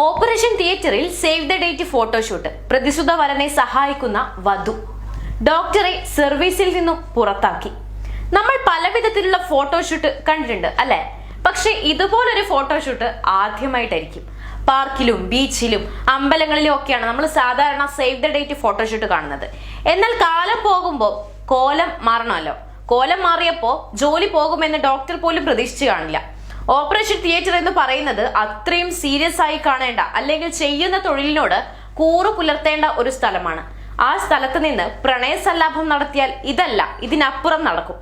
Operation തിയേറ്ററിൽ save the date photoshoot. പ്രതിസുത വരനെ സഹായിക്കുന്ന വധു. ഡോക്ടറെ സർവീസിൽ നിന്നും പുറത്താക്കി. നമ്മൾ പല വിധത്തിലുള്ള ഫോട്ടോഷൂട്ട് കണ്ടിട്ടുണ്ട് അല്ലെ? പക്ഷെ ഇതുപോലൊരു ഫോട്ടോഷൂട്ട് ആദ്യമായിട്ടായിരിക്കും. പാർക്കിലും ബീച്ചിലും അമ്പലങ്ങളിലും ഒക്കെയാണ് നമ്മൾ സാധാരണ സേവ് ദ ഡേറ്റ് ഫോട്ടോഷൂട്ട് കാണുന്നത്. എന്നാൽ കാലം പോകുമ്പോൾ കോലം മാറണമല്ലോ. കോലം മാറിയപ്പോൾ ജോലി പോകുമെന്ന് ഡോക്ടർ പോലും പ്രതീക്ഷിച്ചു കാണില്ല. ഓപ്പറേഷൻ തിയേറ്റർ എന്ന് പറയുന്നത് അത്രയും സീരിയസ് ആയി കാണേണ്ട അല്ലെങ്കിൽ ചെയ്യുന്ന തൊഴിലിനോട് കൂറു പുലർത്തേണ്ട ഒരു സ്ഥലമാണ്. ആ സ്ഥലത്ത് നിന്ന് പ്രണയ സല്ലാപം നടത്തിയാൽ ഇതല്ല ഇതിനപ്പുറം നടക്കും.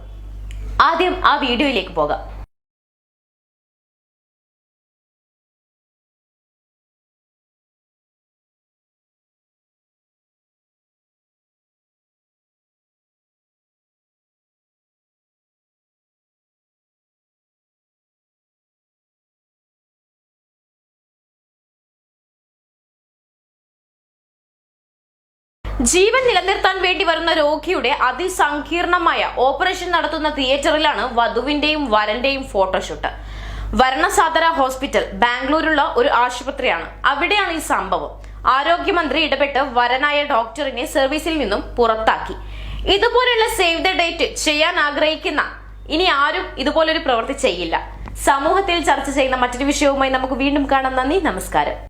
ആദ്യം ആ വീഡിയോയിലേക്ക് പോകാം. ജീവൻ നിലനിർത്താൻ വേണ്ടി വരുന്ന രോഗിയുടെ അതിസങ്കീർണമായ ഓപ്പറേഷൻ നടത്തുന്ന തിയേറ്ററിലാണ് വധുവിന്റെയും വരന്റെയും ഫോട്ടോഷൂട്ട്. വരണസാദര ഹോസ്പിറ്റൽ ബാംഗ്ലൂരുള്ള ഒരു ആശുപത്രിയാണ്. അവിടെയാണ് ഈ സംഭവം. ആരോഗ്യമന്ത്രി ഇടപെട്ട് വരനായ ഡോക്ടറിനെ സർവീസിൽ നിന്നും പുറത്താക്കി. ഇതുപോലെയുള്ള സേവ് ദ ഡേറ്റ് ചെയ്യാൻ ആഗ്രഹിക്കുന്ന ഇനി ആരും ഇതുപോലൊരു പ്രവൃത്തി ചെയ്യില്ല. സമൂഹത്തിൽ ചർച്ച ചെയ്യുന്ന മറ്റൊരു വിഷയവുമായി നമുക്ക് വീണ്ടും കാണാം. നന്ദി നമസ്കാരം.